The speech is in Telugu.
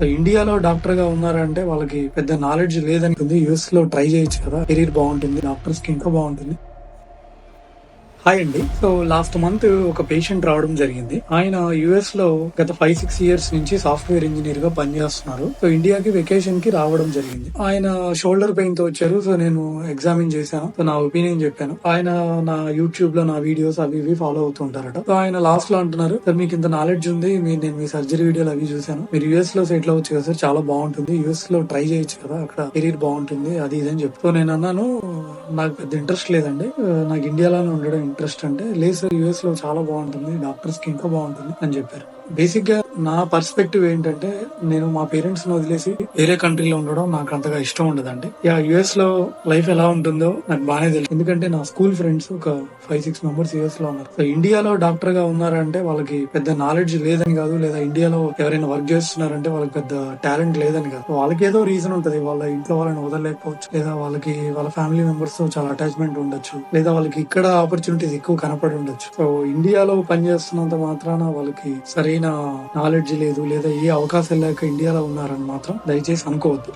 సో ఇండియాలో డాక్టర్గా ఉన్నారంటే వాళ్ళకి పెద్ద నాలెడ్జ్ లేదని యూఎస్లో ట్రై చేయొచ్చు కదా కెరీర్ బాగుంటుంది డాక్టర్స్కి ఇంకా బాగుంటుంది. హాయ్ అండి. సో లాస్ట్ మంత్ ఒక పేషెంట్ రావడం జరిగింది. ఆయన యుఎస్లో గత ఫైవ్ సిక్స్ ఇయర్స్ నుంచి సాఫ్ట్వేర్ ఇంజనీర్గా పనిచేస్తున్నారు. సో ఇండియాకి వెకేషన్కి రావడం జరిగింది. ఆయన షోల్డర్ పెయిన్తో వచ్చారు. సో నేను ఎగ్జామిన్ చేశాను. సో నా ఒపీనియన్ చెప్పాను. ఆయన నా యూట్యూబ్లో నా వీడియోస్ అవి ఇవి ఫాలో అవుతుంటారట సో ఆయన లాస్ట్లో అంటున్నారు సార్ మీకు ఇంత నాలెడ్జ్ ఉంది. మీరు నేను మీ సర్జరీ వీడియోలు అవి చూశాను. మీరు యుఎస్లో సెటిల్ అవ్వచ్చు కదా సార్ చాలా బాగుంటుంది. యుఎస్లో ట్రై చేయొచ్చు కదా. అక్కడ కెరీర్ బాగుంటుంది. అది ఇది అని చెప్పి. సో నేను అన్నాను నాకు పెద్ద ఇంట్రెస్ట్ లేదండి. నాకు ఇండియాలోనే ఉండడం ఇంట్రెస్ట్ అంటే లేదు సార్ యుఎస్లో చాలా బాగుంటుంది డాక్టర్స్కి ఇంకా బాగుంటుంది అని చెప్పారు. బేసిక్గా నా పర్స్పెక్టివ్ ఏంటంటే నేను మా పేరెంట్స్ని వదిలేసి వేరే కంట్రీలో ఉండడం నాకు అంతగా ఇష్టం ఉండదండి. యా యుఎస్లో లైఫ్ ఎలా ఉంటుందో నాకు బాగానే తెలుసు. ఎందుకంటే నా స్కూల్ ఫ్రెండ్స్ ఒక ఫైవ్ సిక్స్ మెంబర్స్ యుఎస్లో ఉన్నారు. సో ఇండియాలో డాక్టర్గా ఉన్నారంటే వాళ్ళకి పెద్ద నాలెడ్జ్ లేదని కాదు లేదా ఇండియాలో ఎవరైనా వర్క్ చేస్తున్నారంటే వాళ్ళకి పెద్ద టాలెంట్ లేదని కాదు. వాళ్ళకి ఏదో రీజన్ ఉంటది. వాళ్ళ ఇంట్లో వాళ్ళని వదలలేకపోవచ్చు. లేదా వాళ్ళకి వాళ్ళ ఫ్యామిలీ మెంబర్స్తో చాలా అటాచ్మెంట్ ఉండొచ్చు. లేదా వాళ్ళకి ఇక్కడ ఆపర్చునిటీస్ ఎక్కువ కనపడి ఉండొచ్చు. సో ఇండియాలో పనిచేస్తున్నంత మాత్రాన వాళ్ళకి సరైన నాలెడ్జ్ లేదు లేదా ఏ అవకాశం లేక ఇండియాలో ఉన్నారని మాత్రం దయచేసి అనుకోవద్దు.